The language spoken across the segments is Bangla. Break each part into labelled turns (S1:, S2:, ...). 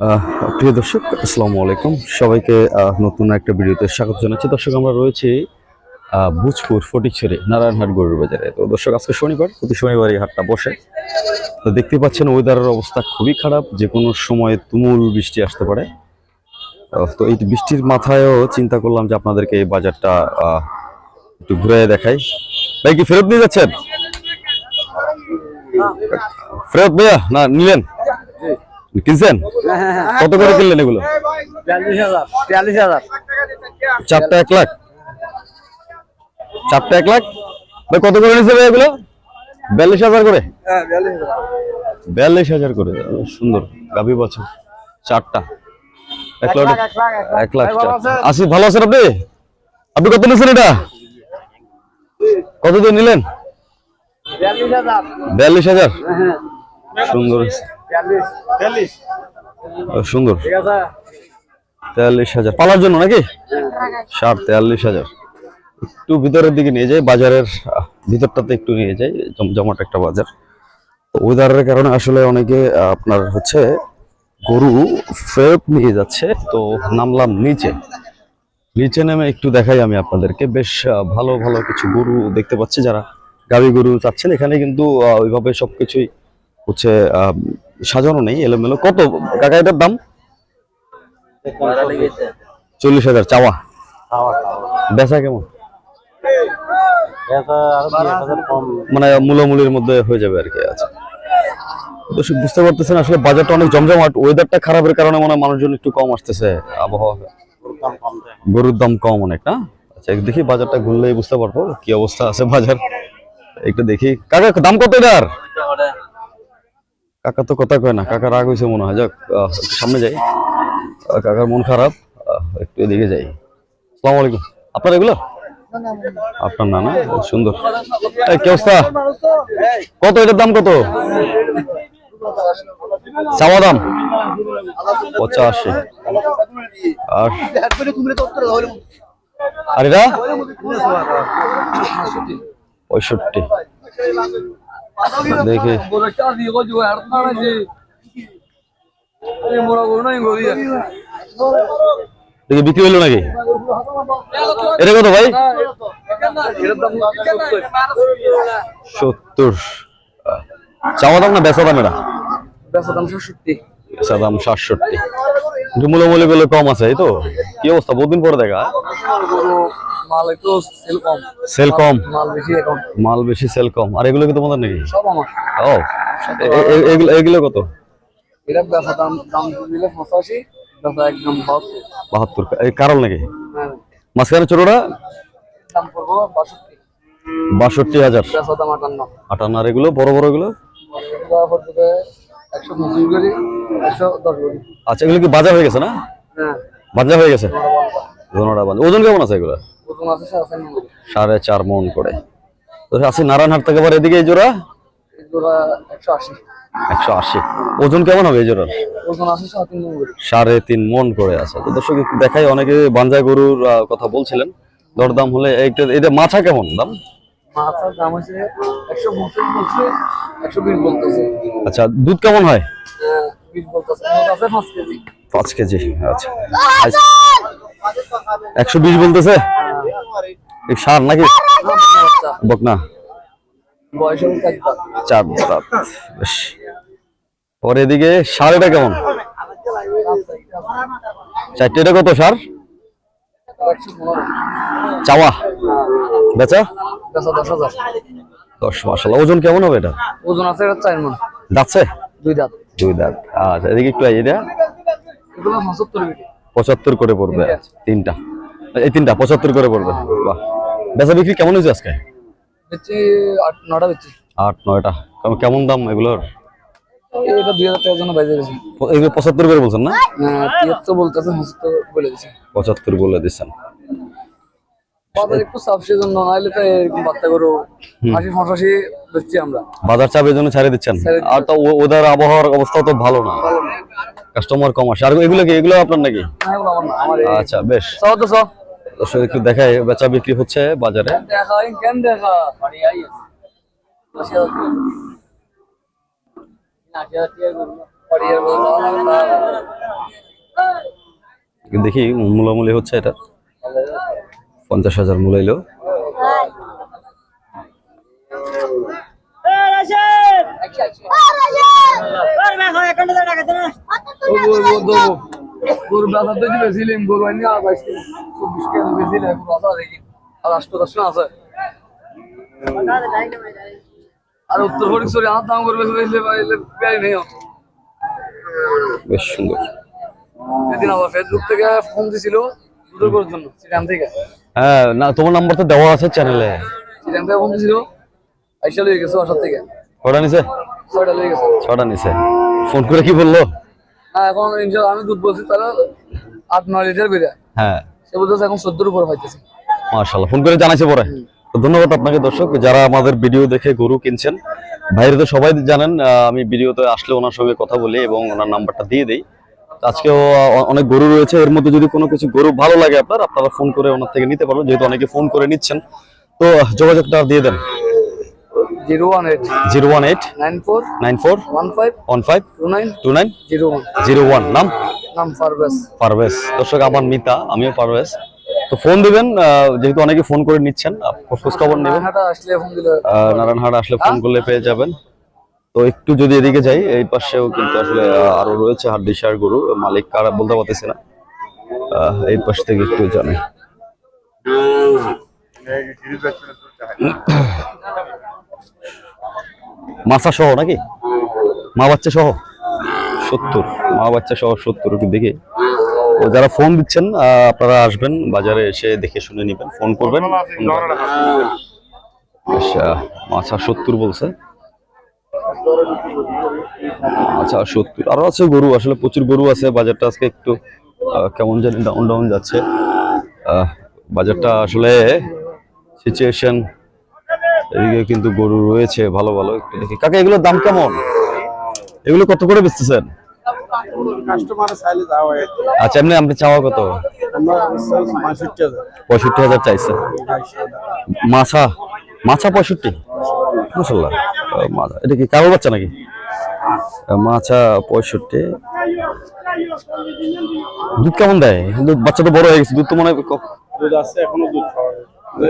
S1: প্রিয় দর্শক, আসসালামু আলাইকুম। সবাইকে নতুন একটা ভিডিওতে স্বাগত জানাচ্ছি। দর্শক, আমরা রয়েছি ভুজপুর ফটিকছড়ি, নারায়ণহাট গরুর বাজারে। তো দর্শক, আজকে শনিবার, প্রতি শনিবার এই হাটটা বসে। তো দেখতে পাচ্ছেন ওয়েদারের অবস্থা খুবই খারাপ। যে কোনো সময় তুমুল বৃষ্টি আসতে পারে। তো এই বৃষ্টির মাথায়ও চিন্তা করলাম যে আপনাদেরকে এই বাজারটা একটু ঘুরে দেখাই। ভাই, কি ফেরত নিয়ে যাচ্ছেন? ফেরত ভাইয়া, না, নিলেন? কিনছেন? কত করে কিনলেন এগুলো?
S2: বিয়াল্লিশ হাজার।
S1: চারটা এক লাখ? চারটা এক লাখ? কত করে নিচ্ছে ভাই এগুলো? বিয়াল্লিশ হাজার করে?
S2: হ্যাঁ বিয়াল্লিশ হাজার।
S1: করে সুন্দর গাভী বছর চারটা। এক লাখ
S2: এক লাখ?
S1: আসি ভালো আছেন? আপনি? আপনি কত নিয়েছেন এটা? কত দিয়ে নিলেন?
S2: বিয়াল্লিশ হাজার।
S1: হাজার?
S2: হ্যাঁ।
S1: সুন্দর। সুন্দর। তেয়াল্লিশ হাজার। পালার জন্য নাকি? ষাট তেয়াল্লিশ হাজার। একটু ভিতরের দিকে নিয়ে যাই বাজারের ভিতরটাতে একটু নিয়ে যাই জম- জমাট একটা বাজার। ওয়েদারের কারণে আসলে অনেকে আপনার হচ্ছে গরু ফেরত নিয়ে যাচ্ছে। তো নামলাম নিচে। নিচে নেমে একটু দেখাই আমি আপনাদেরকে। বেশ ভালো ভালো কিছু গরু দেখতে পাচ্ছি যারা গাভী গরু চাচ্ছেন। এখানে কিন্তু ওইভাবে সবকিছুই হচ্ছে সাজানো নেই, এলোমেলো। কত? কাকা, এটার দাম? চল্লিশ হাজার, চাওয়া। বেচা কেমন? মানে মূলামূলির মধ্যে হয়ে যাবে আর কি আচ্ছা। দর্শক, বুঝতে পারতেছেন, আসলে বাজারটা অনেক জমজমাট ওয়েদারটা খারাপের কারণে মনে হয় মানুষজন একটু কম আসতেছে আবহাওয়া। গরুর দাম কম অনেক, না? আচ্ছা দেখি বাজারটা ঘুরলেই বুঝতে পারব কি অবস্থা আছে বাজার। একটু দেখি। কাকা, দাম কত এটার? কাকা তো কথা কয় না, কাকা রাগ হয়েছে মনে হয়। যাক সামনে যাই। কাকার মন খারাপ একটু এদিকে যাই। আসসালামু আলাইকুম। আপনার এগুলো? আপনার না না? সুন্দর। কত, এটার দাম কত? চাওয়া দাম? পঁচাশি। আর আর এটা? পঁয়ষট্টি। দেখি দেখি বিক্রি হইল নাকি এটা কত ভাই সত্তর চাওয়া দাম না বেচা দাম এটা বেচা দাম সাতষট্টি কিন্তু মূল্যমূল্যগুলো কম আছে এই তো কি অবস্থা বহুদিন পরে দেখা
S2: মাল একটু সেল কম।
S1: সেল কম?
S2: মাল বেশি এখন।
S1: মাল বেশি সেল কম। আর এগুলো কি তোমাদের নাকি?
S2: সব আমার।
S1: ও এগুলো এগুলো কত?
S2: এটা বেচা দাম দাম দিলে পঁচাশি বেচা একদম বাহাত্তর।
S1: বাহাত্তর এই কারল নাকি?
S2: হ্যাঁ।
S1: মাঝখানে ছোটটা
S2: দাম করব বাষট্টি।
S1: বাষট্টি হাজার।
S2: বেচা দাম আটান্ন।
S1: আটান্ন আর এগুলো? বড় বড় এগুলো? আচ্ছা এগুলো কি বাজার হয়ে গেছে না?
S2: হ্যাঁ।
S1: বাজার হয়ে গেছে? ধন্যবাদ ওজন কেমন আছে এগুলো?
S2: সাড়ে চার
S1: মন করে। আসি নারায়ণহাট থেকে আবার এদিকে এই জোড়া?
S2: একশো আশি।
S1: ওজন কেমন হবে এই জোড়ার?
S2: সাড়ে তিন
S1: মন করে। আছে। তো দর্শক একটু দেখাই অনেকে বাঞ্জা গরুর কথা বলছিলেন। দরদাম হলে এইটা এটা কেমন দাম?
S2: দাম
S1: আচ্ছা দুধ কেমন হয়?
S2: হ্যাঁ, আছে পাঁচ কেজি
S1: আচ্ছা। একশো বিশ বলতেছে? সার নাকি? বকনা। চার দাঁত। বেশ। এদিকে সার এটা কেমন? চারটে এটা কত সার? চাওয়া। বেচা?
S2: দশ
S1: মাসাল ওজন কেমন হবে এটা?
S2: ওজন আছে এটা চার মন দুই দাঁত।
S1: দুই দাঁত আচ্ছা এদিকে একটু এটা?
S2: পঁচাত্তর
S1: করে পড়বে। তিনটা। এই তিনটা পঁচাত্তর করে পড়বে। বাহ। বেচা বিক্রি কেমন হয়েছে আজকে?
S2: বেচছি আট নটা বেচছি
S1: আট নয়টা। কেমন- কেমন দাম এগুলোর?
S2: এটা দুই হাজার টাকার জন্য বাইরে গেছি।
S1: এগুলো পঁচাত্তর করে বলছেন না?
S2: তিয়াত্তর পঁচাত্তর বলে
S1: পঁচাত্তর বলে দিচ্ছেন
S2: বাজার একটু চাপ সেজন্য নাহলে তো এরকম করো বেচছি আমরা।
S1: বাজার চাপের জন্য ছাড়ে দিচ্ছেন? আর তো ওদের আবহাওয়ার অবস্থা তো ভালো না। কাস্টমার কম আসে। আর এগুলো কি? এগুলো আপনার নাকি? আচ্ছা বেশ।
S2: তো
S1: দর্শক একটু দেখাই বেচা বিক্রি হচ্ছে বাজারে
S2: দেখা টাকা। টাকা
S1: মূলামূলি হচ্ছে এটা পঞ্চাশ হাজার মূলাইলো
S2: গরু বেচা তো বেছিলাম গরু আনি আর বাইশ কেজি চব্বিশ কেজি বেছিলাম গরু আছে দেখি আর আষ্ট দশ আছে। আর উত্তর আমার দাম করবে নেই
S1: বেশ সুন্দর।
S2: সেদিন আবার ফেসবুক থেকে ফোন দিছিল দুধের করার জন্য সেখান থেকে।
S1: হ্যাঁ না তোমার নাম্বার তো দেওয়া আছে চ্যানেলে
S2: সেখান থেকে ফোন দিছিল আইসা লয়ে গেছে বাসার থেকে।
S1: কটা নিছে?
S2: ছয়টা লয়ে গেছে।
S1: ছটা নিছে। ফোন করে কি বলল?
S2: না এখন ইনশাল্লাহ আমি দুধ বলছি তারা আট নয় লিটার বেরিয়া
S1: হ্যাঁ।
S2: সে বলতেছে এখন সত্তর উপর পাইতেছে।
S1: মাশাল্লাহ ফোন করে জানাইছে পরে। তো ধন্যবাদ আপনাকে দর্শক যারা আমাদের ভিডিও দেখে গরু কিনছেন ভাইরা তো সবাই জানেন আমি ভিডিওতে আসলে ওনার সঙ্গে কথা বলি এবং ওনার নাম্বারটা দিয়ে দিই। আজকেও অনেক গরু রয়েছে এর মধ্যে যদি কোনো কিছু গরু ভালো লাগে আপনার আপনারা ফোন করে ওনার থেকে নিতে পারবেন যেহেতু অনেকে ফোন করে নিচ্ছেন। তো যোগাযোগটা দিয়ে দেন।
S2: Zero one eight.
S1: Zero one eight.
S2: Nine four.
S1: Nine four.
S2: One five.
S1: One five.
S2: Two nine.
S1: Two nine.
S2: Zero one.
S1: Zero one. নাম?
S2: নাম ফারবেস
S1: পারভেজ। দর্শক আমার মিতা আমিও পারভেজ। তো ফোন দিবেন যেহেতু অনেকে ফোন করে নিচ্ছেন খোঁজ খবর নেবেন।
S2: হাটা আসলে ফোন দিলে
S1: আহ, নারায়ণহাট আসলে ফোন করলে পেয়ে যাবেন। তো একটু যদি এদিকে যাই এই পাশেও কিন্তু আসলে আরও রয়েছে হাড্ডিসার গরু। মালিক কারা বলতে পারতেছি না। এই পাশ থেকে একটু জানে মাছা সহ নাকি? মা বাচ্চা সহ? সত্তর। মা বাচ্চা সহ সত্তর, একটু দেখে। যারা ফোন দিচ্ছেন আপনারা আসবেন, বাজারে এসে দেখে শুনে নেবেন। ফোন করবেন আচ্ছা মাছা সত্তর বলছে। আচ্ছা সত্তর। আরও আছে গরু, আসলে প্রচুর গরু আছে। বাজারটা আজকে একটু কেমন জানি ডাউন ডাউন যাচ্ছে। বাজারটা আসলে সিচুয়েশন এদিকে কিন্তু গরু রয়েছে ভালো ভালো একটু দেখি। কাকা এগুলোর দাম কেমন? এগুলো কত করে বেচতেছেন? আচ্ছা এমনি আপনি চাওয়া কত?
S3: পঁয়ষট্টি হাজার।
S1: চাইছে মাছা মাছা পঁয়ষট্টি? মাসাল্লাহ মাছা এটা কি কারও বাচ্চা নাকি? মাছা পঁয়ষট্টি। দুধ কেমন দেয়? দুধ বাচ্চা তো বড় হয়ে গেছে দুধ তো মনে হয়
S3: দুধ আছে এখনও দুধ খাওয়া।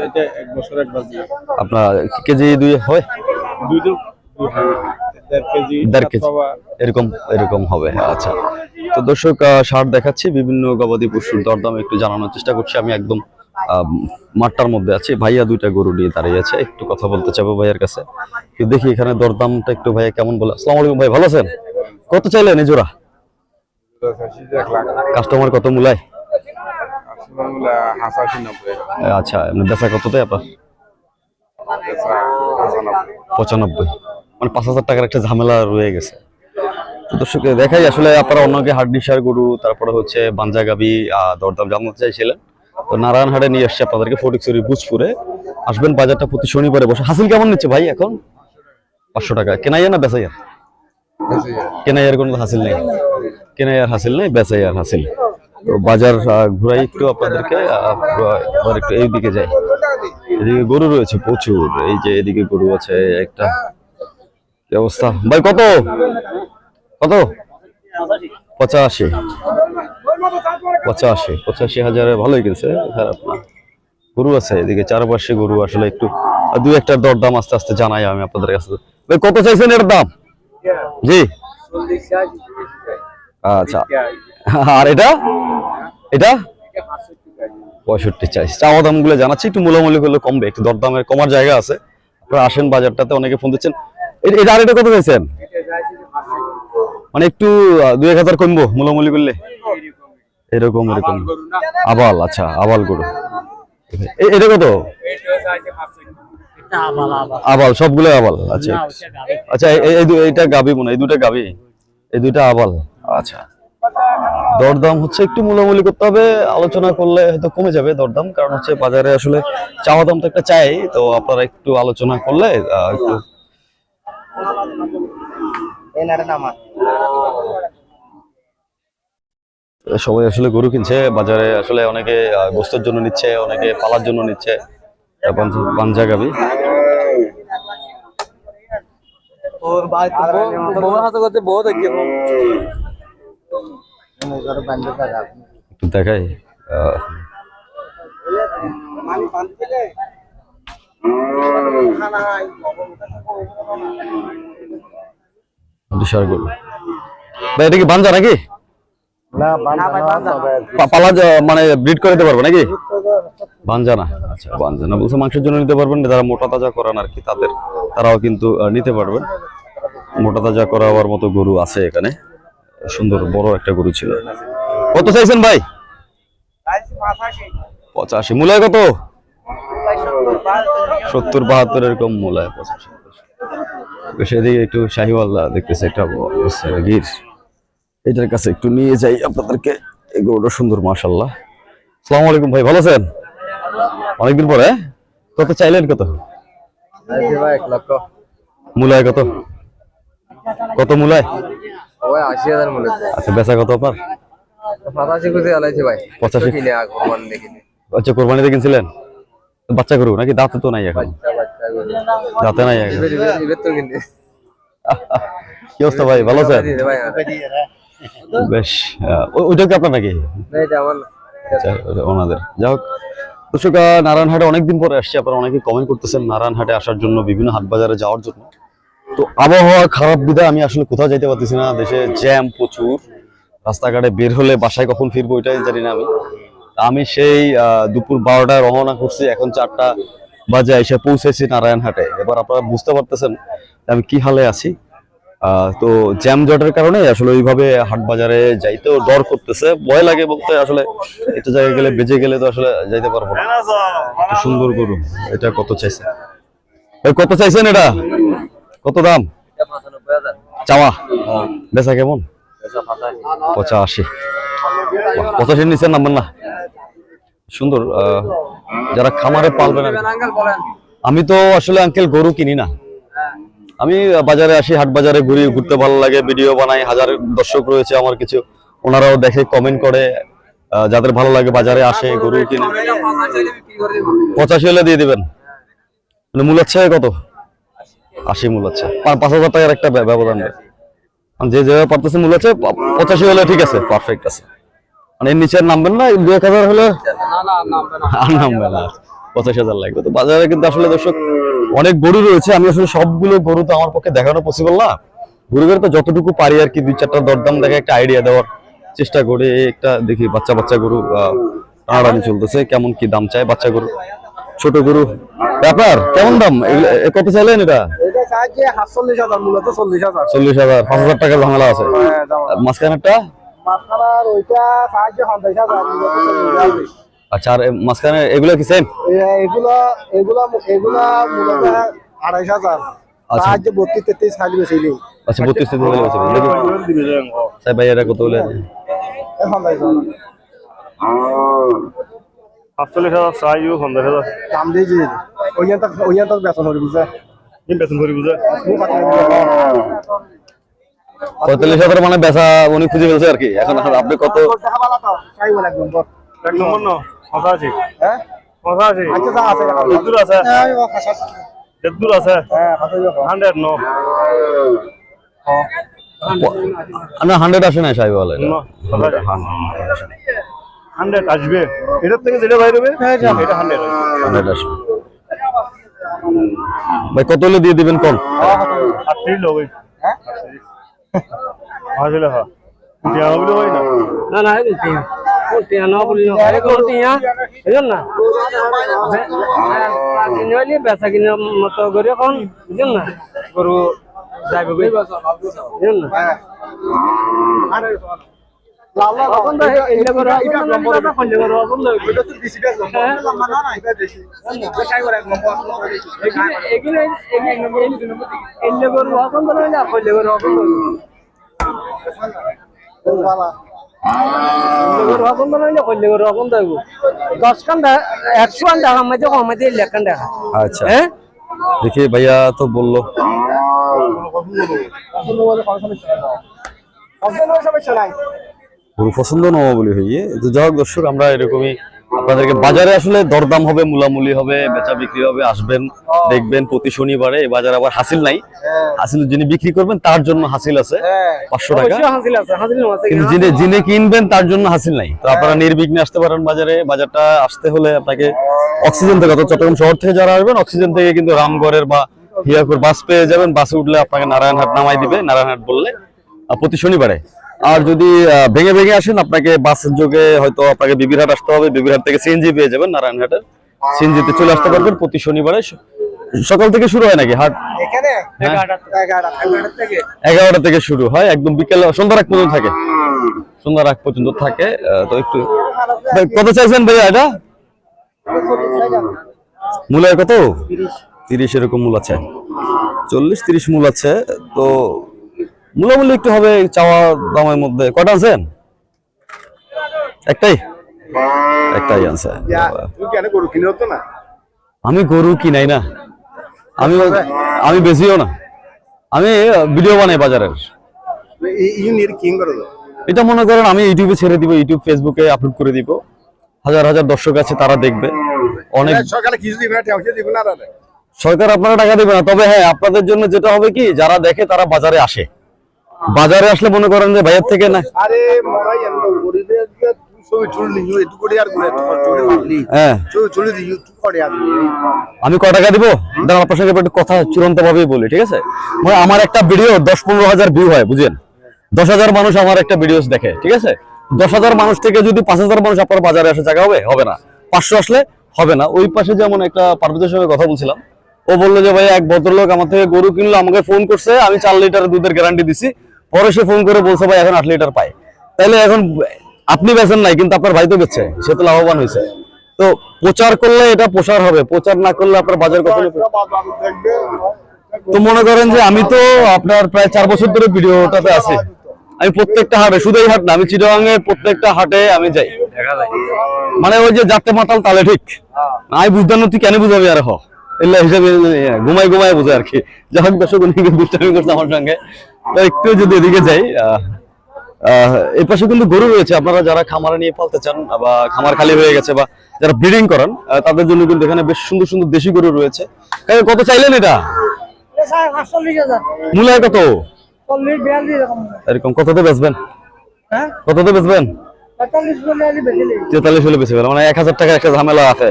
S3: এটা এক বছর একবার দিয়ে
S1: আপনার কেজি দুই হয়? এরকম এরকম হবে আচ্ছা। তো দর্শক সার দেখাচ্ছি বিভিন্ন গবাদি পশুর দরদাম একটু জানানোর চেষ্টা করছি। আমি একদম মাঠটার মধ্যে আছি। ভাইয়া দুইটা গরু নিয়ে দাঁড়িয়ে আছে। একটু কথা বলতে চাবো ভাইয়ের কাছে। দেখি এখানে দরদামটা একটু ভাইয়া কেমন বলে। আসসালামু আলাইকুম ভাই ভালো আছেন? কত চাইলেন
S3: লাখ।
S1: কাস্টমার কত মূলায়? আচ্ছা বেচা কততে আপনার? পঁচানব্বই। মানে পাঁচ হাজার টাকার একটা ঝামেলা রয়ে গেছে। দর্শক দেখাই আসলে আপনারা অন্যকে হাড্ডিসার গরু তারপরে হচ্ছে বাঞ্জা গাবি দরদাম জানতে চাইছিলেন। তো নারায়ণহাটে নিয়ে এসছে আপনাদেরকে ফটিকছড়ি বুজপুরে আসবেন বাজারটা প্রতি শনিবারে বসে। হাসিল কেমন নিচ্ছে ভাই এখন? পাঁচশো টাকা। কেনাইয়া না বেচাইয়া। কেনাইয়ার কোনো হাসিল নেই। কেনাইয়ার হাসিল নেই বেচাইয়ার হাসিল। তো বাজার ঘুরাই একটু আপনাদেরকে আবার একটু এইদিকে যাই। এদিকে গরু রয়েছে প্রচুর, এই যে এদিকে গরু আছে, একটা। অবস্থা? ভাই, কত? কত? পঁচাশি। পঁচাশি পঁচাশি হাজারে ভালোই কিনছে খারাপ না। গরু আছে এদিকে, চারপাশে গরু আসলে একটু দুই একটা দরদাম আস্তে আস্তে জানাই আমি আপনাদের কাছে। কত চাইছেন এর দাম? জি। আচ্ছা। আর এটা? এটা? পঁয়ষট্টি চাইছি চাওয়া দামগুলো জানাচ্ছি একটু মূলামূলি করলে কমবে একটু দরদামের কমার জায়গা আছে। আপনারা আসেন বাজারটাতে অনেকে ফোন দিচ্ছেন। এটা আর এটা কত চাইছেন? মানে একটু দুই এক হাজার কমবো মূলামূলি করলে? এরকম এরকম। আবাল আচ্ছা আবাল গরু। এটা কত? আবাল সবগুলো আবাল আচ্ছা। আচ্ছা এই- এই দু- এইটা গাবি মনে হয়, এই দুটা গাবি। এই দুইটা আবাল। আচ্ছা। দরদাম হচ্ছে একটু মূলামূলি করতে হবে আলোচনা করলে হয়তো কমে যাবে দরদাম কারণ হচ্ছে বাজারে আসলে চাওয়া দাম তো একটা চাই তো আপনারা একটু আলোচনা করলে একটু সবাই আসলে গরু কিনছে বাজারে আসলে অনেকে গোস্তের জন্য নিচ্ছে অনেকে পালার জন্য নিচ্ছে পাঞ্জা গাবি
S2: ওর ভাই তো বউ হাতে করতে বউ দেখি
S1: একটু দেখাই। আহ, বিশাল গরু। ভাই এটা কি বাঞ্জা নাকি? পালা মানে ব্রিড করে দিতে পারবে নাকি? বাঞ্জা না। আচ্ছা বাঞ্জা না বলছে মাংসের জন্য নিতে পারবেন যারা মোটা তাজা করান আর কি তাদের তারাও কিন্তু নিতে পারবেন। মোটা তাজা করাবার মতো গরু আছে এখানে। সুন্দর বড় একটা গরু ছিল। কত চাইছেন ভাই? পঁচাশি। মূলায় কত? সত্তর বাহাত্তর এরকম মূলায় পঁচাশি। সেদিকে একটু শাহিওয়াল দেখতেছে একটা গির এটার কাছে একটু নিয়ে যাই আপনাদেরকে। এই গরুটা সুন্দর মাশাল্লাহ সালাম আলাইকুম ভাই ভালো আছেন? অনেকদিন পরে কত চাইলেন কত?
S2: ভাই
S1: মূলায় কত? কত মূলায়?
S2: ওই আশি হাজার মূল্য
S1: আচ্ছা বেচা কত আপনার?
S2: পঁচাশি কোটি আলাইছে ভাই।
S1: পঁচাশি?
S2: কিনে দেখিনি
S1: আচ্ছা কোরবানিতে কিনছিলেন? বাচ্চা গরু নাকি দাঁতে তো নাই এখন? দাঁতে নাই এখন? কি অবস্থা ভাই? ভালো আছেন? বেশ ওইটা কি আপনার নাকি?
S2: না এটা আমার না।
S1: আচ্ছা, ওনাদের। যাই হোক দর্শক আহ, নারায়ণহাটে অনেকদিন পরে আসছি। আপনারা অনেকে কমেন্ট করতেছেন নারায়ণহাটে আসার জন্য বিভিন্ন হাট বাজারে যাওয়ার জন্য। তো আবহাওয়া খারাপ বিধায় আমি আসলে কোথাও যাইতে পারতেছি না। দেশে জ্যাম প্রচুর। রাস্তাঘাটে বের হলে বাসায় কখন ফিরবো ওইটাই জানি না আমি। আমি সেই দুপুর বারোটায় রওনা করছি। এখন চারটা বাজে এসে পৌঁছেছি নারায়ণহাটে। এবার আপনারা বুঝতে পারতেছেন আমি কি হালে আছি। তো জ্যাম জটের কারণে আসলে ওইভাবে হাট বাজারে যাইতেও ডর করতেছে। ভয় লাগে বলতে আসলে একটা জায়গায় গেলে বেজে গেলে তো আসলে যাইতে পারব না। সুন্দর গরু। এটা কত চাইছে কত চাইছেন এটা? কত দাম? চাওয়া? বেচা কেমন?
S2: পঁচাশি
S1: পঁচাশি। পঁচাশির নিচের নাম্বার না? সুন্দর যারা খামারে পালবেন আমি তো আসলে আঙ্কেল গরু কিনি না। আমি বাজারে আসি হাট বাজারে ঘুরি ঘুরতে ভালো লাগে ভিডিও বানাই হাজার দর্শক রয়েছে আমার কিছু। ওনারাও দেখে কমেন্ট করে যাদের ভালো লাগে বাজারে আসে গরু কিনে। পঁচাশি হলে দিয়ে দিবেন। মানে মূল হচ্ছে কত? আশি মূল পা- পাঁচ হাজার টাকার একটা ব্যবধান যে যেভাবে পারতেছে মূল প- পঁচাশি হলে ঠিক আছে। পারফেক্ট আছে। মানে এর নিচে নামবেন না দু এক হাজার হলে আর নামবে না। পঁচাশি হাজার লাগবে। তো বাজারে কিন্তু আসলে দর্শক, অনেক গরু রয়েছে। আমি আসলে সবগুলো গরু তো আমার পক্ষে দেখানো পসিবল না। গরুদের তো যতটুকু পারি আর কি, দুই চারটা দরদাম দেখে একটা আইডিয়া দেওয়ার চেষ্টা করে। একটা দেখি, বাচ্চা বাচ্চা গরু টানাটানি চলতেছে। কেমন কি দাম চায় বাচ্চা গরু? ছোট গরু। ব্যাপার, কেমন দাম? কত চাইলেন এটা?
S2: সাহায্যে সাতচল্লিশ হাজার মূলত চল্লিশ হাজার।
S1: চল্লিশ হাজার পাঁচ হাজার টাকার ঝামেলা আছে। আর মাঝখানেরটা?
S2: মাঝখানার ওইটা সাহায্য পঞ্চাশ হাজার মূলত চল্লিশ হাজার।
S1: আচ্ছা আর মাঝখানে এগুলো কি সেম
S2: এগুলো এগুলো এগুলো মূলত আড়াইশ হাজার।
S1: আচ্ছা।
S2: সাহায্য বত্রিশ তেত্রিশ সাহায্য বেশি
S1: আচ্ছা বত্রিশ তেত্রিশ ভাই এটা কত হলে
S3: সাতচল্লিশ হাজার চাই পঞ্চাশ হাজার।
S2: দাম বেতন
S1: পঁয়তাল্লিশ হাজার মানে বেচা উনি খুঁজে ফেলছে আর কি। এখন আপনি কত?
S3: না
S2: হ্যাঁ? আচ্ছা হ্যাঁ
S3: হান্ড্রেড ন।
S1: না হান্ড্রেড আসে না সাহেব
S3: হান্ড্রেড আসবে। এটার থেকে যেটা বাইরে হবে? এটা হান্ড্রেড।
S1: হান্ড্রেড আসবে। ভাই কত হলে দিয়ে দিবেন
S3: লোক
S2: হ্যাঁ
S3: হ্যাঁ হয়? না
S4: না না এই টিয়া। ও টিয়া না বলি না। আরে টিয়া? বুঝলেন না? কিনে হলে বেচা কিনে মতো করে এখন বুঝলেন না? গরু যাইবে বুঝলেন না? একশো দেখা মাঝে কমাইতে লেখান দেখা
S1: আচ্ছা।
S4: হ্যাঁ?
S1: দেখি ভাইয়া তো বলল। গরু পছন্দ নয় বলে হইয়ে। তো যাই হোক দর্শক আমরা এরকমই আপনাদেরকে বাজারে আসলে দরদাম হবে মূলামূলি হবে বেচা বিক্রি হবে আসবেন দেখবেন প্রতি শনিবারে। এই বাজারে আবার হাসিল নাই। হাসিল যিনি বিক্রি করবেন তার জন্য হাসিল আছে। পাঁচশো টাকা। কিন্তু যিনি যিনি কিনবেন তার জন্য হাসিল নাই। তো আপনারা নির্বিঘ্নে আসতে পারেন বাজারে। বাজারটা আসতে হলে আপনাকে অক্সিজেন থেকে অর্থাৎ চট্টগ্রাম শহর থেকে যারা আসবেন অক্সিজেন থেকে কিন্তু রামগড়ের বা হিয়াকুর বাস পেয়ে যাবেন। বাসে উঠলে আপনাকে নারায়ণহাট নামাই দিবে। নারায়ণহাট বললে প্রতি শনিবারে। আর যদি ভেঙে ভেঙে আসেন আপনাকে বাসের যোগে হয়তো আপনাকে বিবিরহাট আসতে হবে। বিবিরহাট থেকে সিএনজি পেয়ে যাবেন নারায়ণহাটের। সিএনজিতে চলে আসতে পারবেন প্রতি শনিবারে। সকাল থেকে শুরু হয় নাকি? হাট হ্যাঁ।
S4: এগারোটা থেকে।
S1: শুরু হয় একদম বিকেল সন্ধ্যা রাত পর্যন্ত থাকে। সন্ধ্যার রাত পর্যন্ত থাকে আহ, তো একটু কত চাইছেন ভাইয়া এটা? মূলের কত? তিরিশ এরকম মূল আছে। চল্লিশ তিরিশ মূল আছে তো মূলামূল্য একটু হবে চাওয়া দামের মধ্যে। কটা আনছেন? একটাই? একটাই
S3: তুই কেন গরু কিনে হতো না?
S1: আমি গরু কিনাই না। আমি আমি বেশিও না। আমি ভিডিও বানাই বাজারের। এটা মনে করেন আমি ইউটিউবে ছেড়ে দিব ইউটিউব ফেসবুকে আপলোড করে দিব। হাজার হাজার দর্শক আছে তারা দেখবে। অনেক সরকার আপনারা টাকা দেবে না। তবে হ্যাঁ আপনাদের জন্য যেটা হবে কি যারা দেখে তারা বাজারে আসে। বাজারে আসলে মনে করেন যে ভাইয়ের থেকে না
S3: আরে মরাই
S1: হ্যাঁ। আমি ক টাকা দিব? দাঁড়ান আপনার সঙ্গে একটু কথা চূড়ান্ত ভাবেই বলি ঠিক আছে? মানে আমার একটা ভিডিও দশ পনেরো হাজার ভিউ হয় বুঝেন? দশ হাজার মানুষ আমার একটা ভিডিওস দেখে ঠিক আছে? দশ হাজার মানুষ থেকে যদি পাঁচ হাজার মানুষ আপনার বাজারে আসে জায়গা হবে? হবে না। পাঁচশো আসলে হবে না। ওই পাশে যেমন একটা পার্বতের সঙ্গে কথা বলছিলাম ও বলল যে ভাই এক ভদ্রলোক আমার থেকে গরু কিনলো আমাকে ফোন করছে আমি চার লিটার দুধের গ্যারান্টি দিছি। পরে সে ফোন করে বলছে ভাই এখন আট লিটার পায়। তাইলে এখন আপনি বেচেন নাই কিন্তু আপনার ভাই তো বেচছে সে তো লাভবান হয়েছে তো প্রচার করলে এটা প্রসার হবে প্রচার না করলে আপনার বাজার কখনো তো মনে করেন যে আমি তো আপনার প্রায় চার বছর ধরে ভিডিওটাতে আছি। আমি প্রত্যেকটা হাটে শুধু এই হাট না আমি চিটাগাঙে প্রত্যেকটা হাটে আমি যাই। মানে ওই যে যাতে মাতাল তালে ঠিক? আমি বুঝতাম না তুই কেন বুঝাবি আর হ। হিসাবে ঘুমাই ঘুমাই বুঝে আর কি। যাই হোক দর্শক উনি দুষ্টামি করছে আমার সঙ্গে। তো একটু যদি এদিকে যাই পাশে কিন্তু গরু রয়েছে। আপনারা যারা খামারে নিয়ে পালতে চান বা খামার খালি হয়ে গেছে বা যারা ব্রিডিং করেন তাদের জন্য কিন্তু এখানে বেশ সুন্দর সুন্দর দেশি গরু রয়েছে। কত চাইলেন এটা? মূলায় কত?
S4: এরকম।
S1: কততে বেচবেন?
S4: হ্যাঁ?
S1: কততে বেচবেন? তেতাল্লিশ হলে বেশি মানে এক হাজার টাকা একটা ঝামেলা আছে।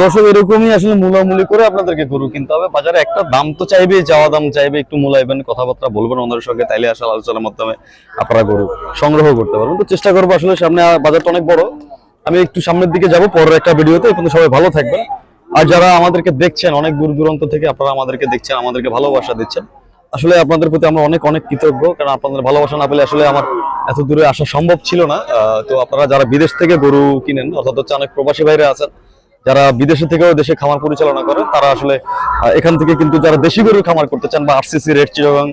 S1: দর্শক, এরকমই আসলে মূলামূলি করে আপনাদেরকে গরু কিনতে হবে। বাজারে একটা দাম তো চাইবে চাওয়া দাম চাইবে, একটু মূলাইবেন কথাবার্তা বলবেন ওনাদের সঙ্গে, তাইলে আসলে আলোচনার মাধ্যমে আপনারা গরু সংগ্রহ করতে পারবেন। তো চেষ্টা করব আসলে সামনে বাজারটা অনেক বড়। আমি একটু সামনের দিকে যাব, পরের একটা ভিডিওতে। কিন্তু সবাই ভালো থাকবেন। আর যারা আমাদেরকে দেখছেন, অনেক দূর দূরান্ত থেকে আপনারা আমাদেরকে দেখছেন, আমাদেরকে ভালোবাসা দিচ্ছেন। আসলে আপনাদের প্রতি আমরা অনেক অনেক কৃতজ্ঞ, কারণ আপনাদের ভালোবাসা না পেলে আসলে আমার এত দূরে আসা সম্ভব ছিল না। তো আপনারা যারা বিদেশ থেকে গরু কিনেন, অর্থাৎ হচ্ছে অনেক প্রবাসী বাইরে আছেন যারা বিদেশে থেকেও দেশে খামার পরিচালনা করেন, তারা আসলে এখান থেকে কিন্তু যারা দেশি গরুর খামার করতে চান বা আরসিসি রেড চিরগং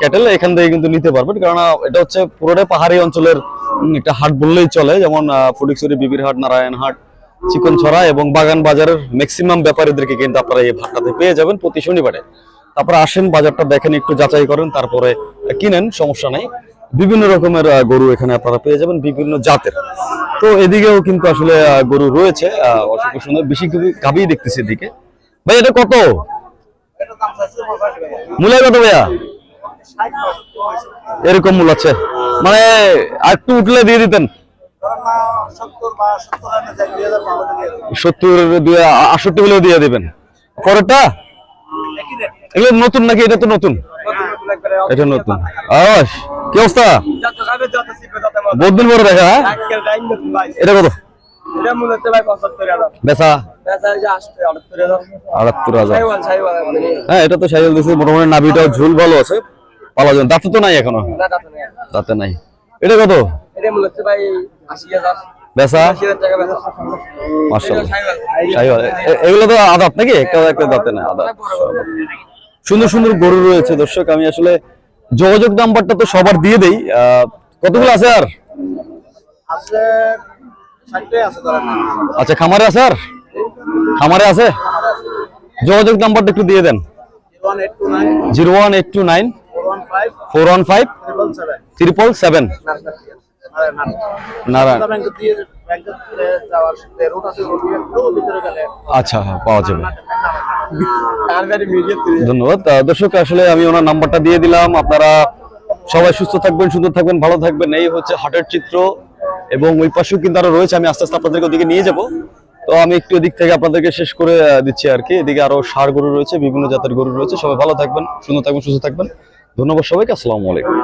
S1: ক্যাটেল এখান থেকে কিন্তু নিতে পারবেন। কারণ এটা হচ্ছে পুরোটাই পাহাড়ি অঞ্চলের একটা হাট বললেই চলে, যেমন ফটিকছড়ি বিবির হাট নারায়ণ হাট চিকনছড়া এবং বাগান বাজারের ম্যাক্সিমাম ব্যাপারীদেরকে কিন্তু আপনারা এই ভাটটাতে পেয়ে যাবেন প্রতি শনিবারে। তারপরে আসেন, বাজারটা দেখেন, একটু যাচাই করেন, তারপরে কিনেন, সমস্যা নেই। বিভিন্ন রকমের গরু এখানে আপনারা পেয়ে যাবেন বিভিন্ন জাতের। তো এদিকেও কিন্তু আসলে গরু রয়েছে। অসংখ্য সুন্দর। বেশি গাবি দেখতেছি এদিকে। ভাই এটা কত? মূলায় কত ভাইয়া? এরকম মূল আছে। মানে একটু উঠলে দিয়ে দিতেন। সত্তর দুই আটষট্টি হলেও দিয়ে দিবেন। পরেরটা? এগুলো নতুন নাকি? এটা তো নতুন। এটা নতুন। আস কি অবস্থা? পরে দেখা হ্যাঁ? এটা কত? হ্যাঁ তো আদাত নাকি? একটা দাঁতে সুন্দর সুন্দর গরু রয়েছে, দর্শক। আমি আসলে যোগাযোগ নাম্বারটা তো সবার দিয়ে দেই। কতগুলো আছে আর? আচ্ছা খামারে আছে আর? খামারে আছে? যোগাযোগ নাম্বারটা একটু দিয়ে দেন। Zero one eight two nine.
S3: Four one five
S1: four one five
S3: triple seven.
S1: Narayan. আচ্ছা হ্যাঁ পাওয়া যাবে। ধন্যবাদ। দর্শক আসলে আমি ওনার নাম্বারটা দিয়ে দিলাম। আপনারা সবাই সুস্থ থাকবেন সুন্দর থাকবেন ভালো থাকবেন। এই হচ্ছে হাটের চিত্র। এবং ওই পাশেও কিন্তু আরও রয়েছে। আমি আস্তে আস্তে আপনাদেরকে ওদিকে নিয়ে যাব। তো আমি একটু এদিক থেকে আপনাদেরকে শেষ করে দিচ্ছি আর কি। এদিকে আরও সার গরু রয়েছে বিভিন্ন জাতের গরু রয়েছে। সবাই ভালো থাকবেন সুন্দর থাকবেন সুস্থ থাকবেন। ধন্যবাদ সবাইকে। আসসালামু আলাইকুম।